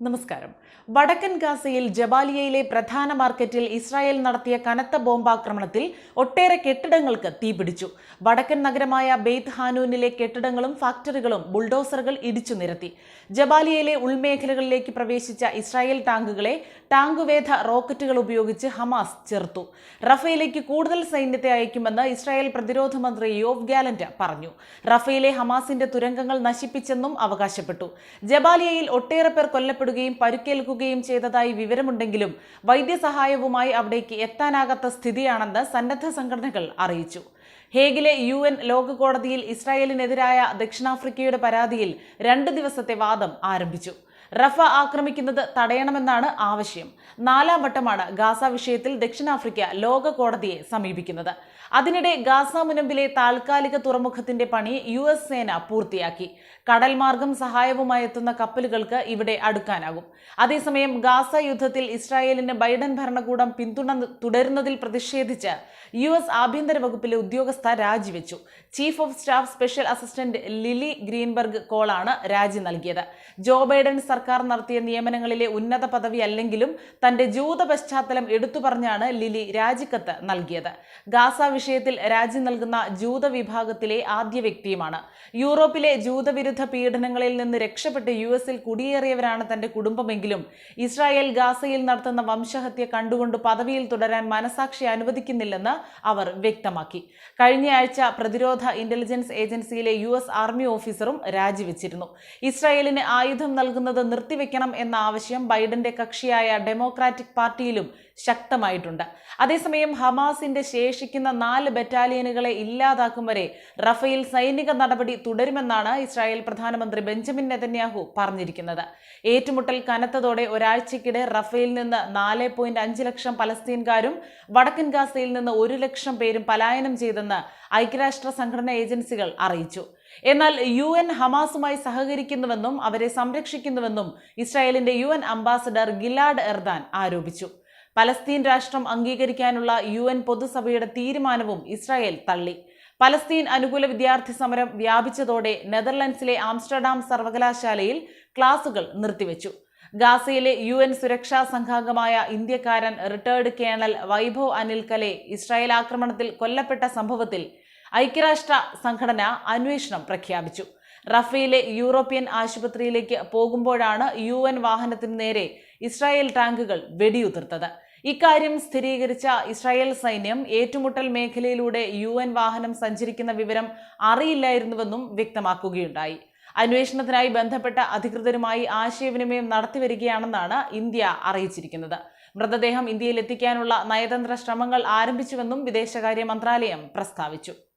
നമസ്കാരം. വടക്കൻ ഗാസയിൽ ജബാലിയയിലെ പ്രധാന മാർക്കറ്റിൽ ഇസ്രായേൽ നടത്തിയ കനത്ത ബോംബാക്രമണത്തിൽ ഒട്ടേറെ കെട്ടിടങ്ങൾക്ക് തീപിടിച്ചു വടക്കൻ നഗരമായ ബെയ്ത്ത് ഹാനൂനിലെ കെട്ടിടങ്ങളും ഫാക്ടറികളും ബുൾഡോസറുകൾ ഇടിച്ചു നിരത്തി. ജബാലിയയിലെ ഉൾമേഖലകളിലേക്ക് പ്രവേശിച്ച ഇസ്രായേൽ ടാങ്കുകളെ ടാങ്കുവേധ റോക്കറ്റുകൾ ഉപയോഗിച്ച് ഹമാസ് ചെറുത്തു. റഫയിലേക്ക് കൂടുതൽ സൈന്യത്തെ അയക്കുമെന്ന് ഇസ്രായേൽ പ്രതിരോധ മന്ത്രി യോവ് ഗാലന്റ് പറഞ്ഞു. റഫയിലെ ഹമാസിന്റെ തുരങ്കങ്ങൾ നശിപ്പിച്ചെന്നും അവകാശപ്പെട്ടു. ജബാലിയയിൽ ഒട്ടേറെ പേർ കൊല്ലപ്പെടുകയും പരുക്കേൽക്കുകയും ചെയ്തതായി വിവരമുണ്ടെങ്കിലും വൈദ്യസഹായവുമായി അവിടേക്ക് എത്താനാകാത്ത സ്ഥിതിയാണെന്ന് സന്നദ്ധ സംഘടനകൾ അറിയിച്ചു. ഹേഗിലെ യു എൻ ലോക കോടതിയിൽ ഇസ്രായേലിനെതിരായ ദക്ഷിണാഫ്രിക്കയുടെ പരാതിയിൽ രണ്ട് ദിവസത്തെ വാദം ആരംഭിച്ചു. റഫ ആക്രമിക്കുന്നത് തടയണമെന്നാണ് ആവശ്യം. നാലാം വട്ടമാണ് ഗാസ വിഷയത്തിൽ ദക്ഷിണാഫ്രിക്ക ലോക കോടതിയെ സമീപിക്കുന്നത്. അതിനിടെ ഗാസ മുനമ്പിലെ താൽക്കാലിക തുറമുഖത്തിന്റെ പണി യു എസ് സേന പൂർത്തിയാക്കി. കടൽമാർഗം സഹായവുമായി എത്തുന്ന കപ്പലുകൾക്ക് ഇവിടെ അടുക്കാനാകും. അതേസമയം ഗാസ യുദ്ധത്തിൽ ഇസ്രായേലിന് ബൈഡൻ ഭരണകൂടം പിന്തുണ തുടരുന്നതിൽ പ്രതിഷേധിച്ച് യു എസ് ആഭ്യന്തര വകുപ്പിലെ ഉദ്യോഗസ്ഥ രാജിവെച്ചു. Chief of staff special assistant Lily Greenberg കോളാണ് രാജി നൽകിയത്. ജോ ബൈഡൻ സർക്കാർ നടത്തിയ നിയമനങ്ങളിലെ ഉന്നത പദവി അല്ലെങ്കിലും തന്റെ ജൂത പശ്ചാത്തലം എടുത്തു പറഞ്ഞാണ് ലിലി രാജിക്കത്ത് നൽകിയത്. ഗാസ വിഷയത്തിൽ രാജി നൽകുന്ന ജൂത വിഭാഗത്തിലെ ആദ്യ വ്യക്തിയുമാണ്. യൂറോപ്പിലെ ജൂതവിരുദ്ധ പീഡനങ്ങളിൽ നിന്ന് രക്ഷപ്പെട്ട് യു എസിൽ കുടിയേറിയവരാണ് തന്റെ കുടുംബമെങ്കിലും ഇസ്രായേൽ ഗാസയിൽ നടത്തുന്ന വംശഹത്യ കണ്ടുകൊണ്ട് പദവിയിൽ തുടരാൻ മനസാക്ഷി അനുവദിക്കുന്നില്ലെന്ന് അവർ വ്യക്തമാക്കി. കഴിഞ്ഞയാഴ്ച പ്രതിരോധ ഇന്റലിജൻസ് ഏജൻസിയിലെ യു എസ് ആർമി ഓഫീസറും രാജിവെച്ചിരുന്നു. ഇസ്രായേലിന് ആയുധം നൽകുന്നത് നിർത്തിവെക്കണം എന്ന ആവശ്യം ബൈഡന്റെ കക്ഷിയായ ഡെമോക്രാറ്റിക് പാർട്ടിയിലും ശക്തമായിട്ടുണ്ട്. അതേസമയം ഹമാസിന്റെ ശേഷിക്കുന്ന നാല് ബറ്റാലിയനുകളെ ഇല്ലാതാക്കും വരെ റഫേൽ സൈനിക നടപടി തുടരുമെന്നാണ് ഇസ്രായേൽ പ്രധാനമന്ത്രി ബെഞ്ചമിൻ നെതന്യാഹു പറഞ്ഞിരിക്കുന്നത്. ഏറ്റുമുട്ടൽ കനത്തതോടെ ഒരാഴ്ചക്കിടെ റഫേലിൽ നിന്ന് നാല് പോയിന്റ് അഞ്ച് ലക്ഷം പലസ്തീൻകാരും വടക്കൻ ഗാസയിൽ നിന്ന് ഒരു ലക്ഷം പേരും പലായനം ചെയ്തെന്ന് ഐക്യരാഷ്ട്ര സംഘടനാ ഏജൻസികൾ അറിയിച്ചു. എന്നാൽ യു എൻ ഹമാസുമായി സഹകരിക്കുന്നുവെന്നും അവരെ സംരക്ഷിക്കുന്നുവെന്നും ഇസ്രായേലിന്റെ U N ambassador Gilad Erdan ആരോപിച്ചു. പലസ്തീൻ രാഷ്ട്രം അംഗീകരിക്കാനുള്ള യു എൻ പൊതുസഭയുടെ തീരുമാനവും ഇസ്രായേൽ തള്ളി. പലസ്തീൻ അനുകൂല വിദ്യാർത്ഥി സമരം വ്യാപിച്ചതോടെ നെതർലൻഡ്സിലെ ആംസ്റ്റർഡാം സർവകലാശാലയിൽ ക്ലാസുകൾ നിർത്തിവെച്ചു. ഗാസയിലെ യു എൻ സുരക്ഷാ സംഘാംഗമായ ഇന്ത്യക്കാരൻ retired colonel Vaibhav Anil Kale Israel ആക്രമണത്തിൽ കൊല്ലപ്പെട്ട സംഭവത്തിൽ ഐക്യരാഷ്ട്ര സംഘടന അന്വേഷണം പ്രഖ്യാപിച്ചു. റഫയിലെ യൂറോപ്യൻ ആശുപത്രിയിലേക്ക് പോകുമ്പോഴാണ് യു എൻ വാഹനത്തിന് നേരെ ഇസ്രായേൽ ടാങ്കുകൾ വെടിയുതിർത്തത്. ഇക്കാര്യം സ്ഥിരീകരിച്ച ഇസ്രായേൽ സൈന്യം ഏറ്റുമുട്ടൽ മേഖലയിലൂടെ യു എൻ വാഹനം സഞ്ചരിക്കുന്ന വിവരം അറിയില്ലായിരുന്നുവെന്നും വ്യക്തമാക്കുകയുണ്ടായി. അന്വേഷണത്തിനായി ബന്ധപ്പെട്ട അധികൃതരുമായി ആശയവിനിമയം നടത്തിവരികയാണെന്നാണ് ഇന്ത്യ അറിയിച്ചിരിക്കുന്നത്. മൃതദേഹം ഇന്ത്യയിൽ എത്തിക്കാനുള്ള നയതന്ത്ര ശ്രമങ്ങൾ ആരംഭിച്ചുവെന്നും വിദേശകാര്യ മന്ത്രാലയം പ്രസ്താവിച്ചു.